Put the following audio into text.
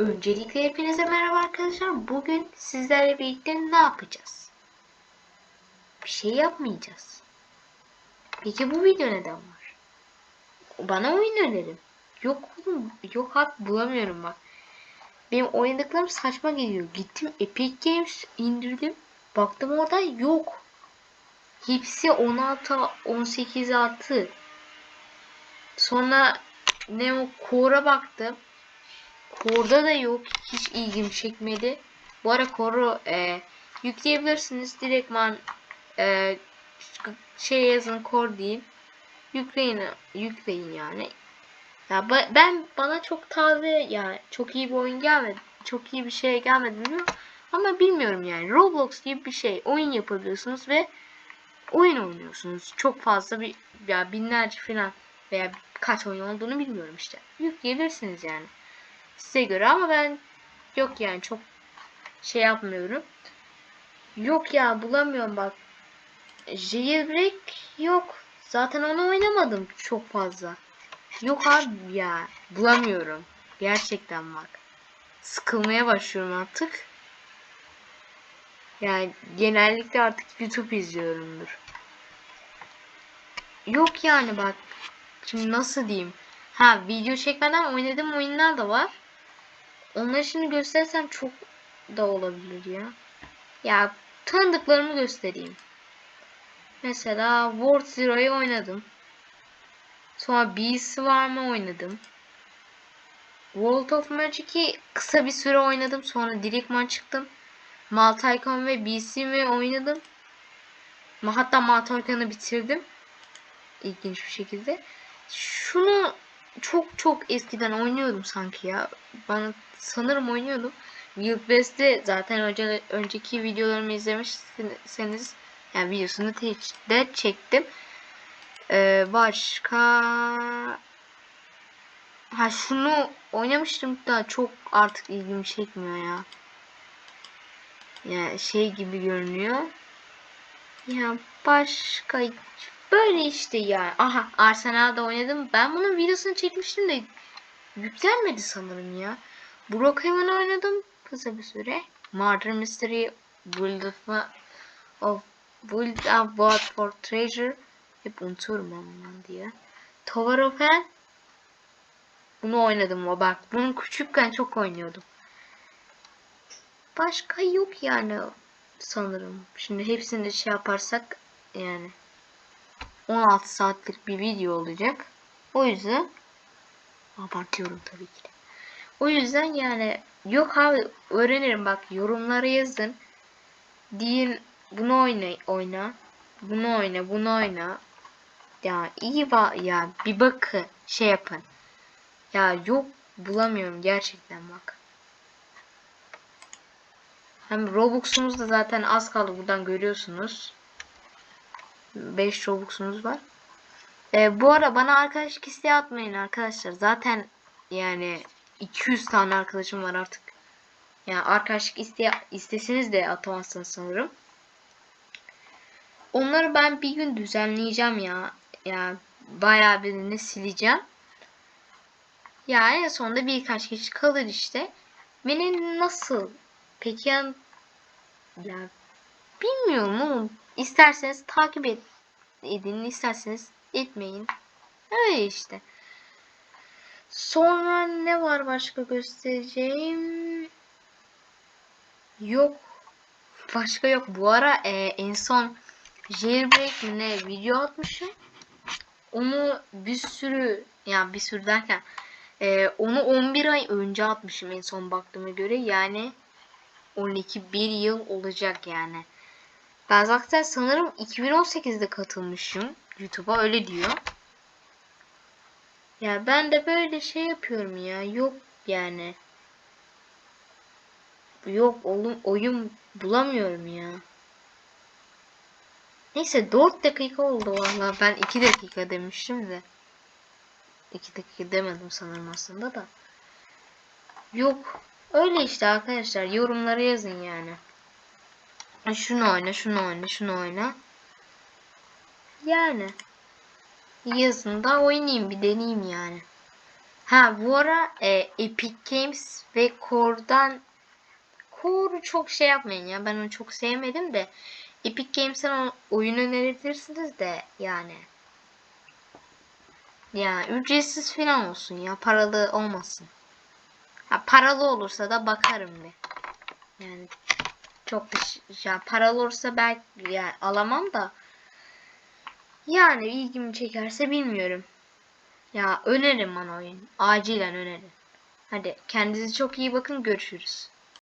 Öncelikle hepinize merhaba arkadaşlar. Bugün sizlerle birlikte ne yapacağız? Bir şey yapmayacağız. Peki bu video neden var? Bana oyun önerin. Yok oğlum, yok abi bulamıyorum bak. Benim oynadıklarım saçma geliyor. Gittim Epic Games indirdim. Baktım orada yok. Hepsi 16, 18 artı. Sonra ne o Core'a baktım. Core'da da yok. Hiç ilgimi çekmedi. Bu ara Core'u e, yükleyebilirsiniz. Direktman e, şey yazın Core deyin. Yükleyin, yükleyin yani. Ya ba- ben bana çok taze yani çok iyi bir oyun gelmedi. Çok iyi bir şey gelmedi bilmiyorum. Ama bilmiyorum yani. Roblox gibi bir şey. Oyun yapabiliyorsunuz ve oyun oynuyorsunuz. Çok fazla bir ya binlerce falan veya kaç oyun olduğunu bilmiyorum işte. Yükleyebilirsiniz yani. Size göre ama ben yok yani çok şey yapmıyorum. Yok ya bulamıyorum bak. Jailbreak yok. Zaten onu oynamadım çok fazla. Yok abi ya bulamıyorum. Gerçekten bak. Sıkılmaya başlıyorum artık. Yani genellikle artık YouTube izliyorumdur. Yok yani bak. Şimdi nasıl diyeyim? Ha video çekmeden oynadığım oyunlar da var. Onları şimdi göstersem çok da olabilir ya. Ya tanıdıklarımı göstereyim. Mesela World Zero'yu oynadım. Sonra Beast var mı oynadım. World of Magic'i kısa bir süre oynadım. Sonra direktman çıktım. Maltaycon ve BC'mi oynadım. Hatta Maltaycon'u bitirdim. İlginç bir şekilde. Şunu çok çok eskiden oynuyordum sanki ya. Bana sanırım oynuyordum. Wild West'i zaten önce, önceki videolarımı izlemişseniz yani videosunu de çektim. Ee, başka ha şunu oynamıştım da çok artık ilgimi çekmiyor ya. Yani şey gibi görünüyor. Ya başka böyle işte ya. Aha Arsenal'da oynadım. Ben bunun videosunu çekmiştim de yüklenmedi sanırım ya. Brookhaven oynadım kısa bir süre. Murder Mystery Build of, of Build a World for Treasure hep unutuyorum bundan diye. Tower of Hell bunu oynadım o bak. Bunu küçükken çok oynuyordum. Başka yok yani sanırım. Şimdi hepsini şey yaparsak yani 16 saatlik bir video olacak. O yüzden abartıyorum tabii ki. O yüzden yani yok abi öğrenirim bak yorumlara yazın. Deyin bunu oyna oyna. Bunu oyna, bunu oyna. Ya iyi va ya bir bakın şey yapın. Ya yok bulamıyorum gerçekten bak. Hem Robux'umuz da zaten az kaldı buradan görüyorsunuz. 5 Robux'umuz var. Ee, bu ara bana arkadaşlık isteği atmayın arkadaşlar. Zaten yani 200 tane arkadaşım var artık. Yani arkadaşlık iste isteseniz de atamazsınız sanırım. Onları ben bir gün düzenleyeceğim ya. Yani bayağı birini sileceğim. Ya en sonunda birkaç kişi kalır işte. Beni nasıl? Peki ya, ya bilmiyorum oğlum. İsterseniz takip edin, isterseniz etmeyin. Öyle işte. Sonra ne var başka göstereceğim? Yok. Başka yok. Bu ara e, en son jailbreak ne video atmışım. Onu bir sürü yani bir sürü derken e, onu 11 ay önce atmışım en son baktığıma göre. Yani 12 bir yıl olacak yani. Ben zaten sanırım 2018'de katılmışım YouTube'a öyle diyor. Ya ben de böyle şey yapıyorum ya. Yok yani. Yok oğlum oyun bulamıyorum ya. Neyse 4 dakika oldu valla. Ben 2 dakika demiştim de. 2 dakika demedim sanırım aslında da. Yok. Öyle işte arkadaşlar. Yorumlara yazın yani. Şunu oyna, şunu oyna, şunu oyna. Yani. Yazın da oynayayım bir deneyeyim yani. Ha bu ara e, Epic Games ve Core'dan Core'u çok şey yapmayın ya. Ben onu çok sevmedim de Epic Games'ten oyun önerebilirsiniz de yani. Ya ücretsiz falan olsun ya. Paralı olmasın. Ha paralı olursa da bakarım bir. Yani çok bir ya paralı olursa belki yani alamam da yani ilgimi çekerse bilmiyorum. Ya öneririm bana oyun. Acilen önerin. Hadi kendinize çok iyi bakın görüşürüz.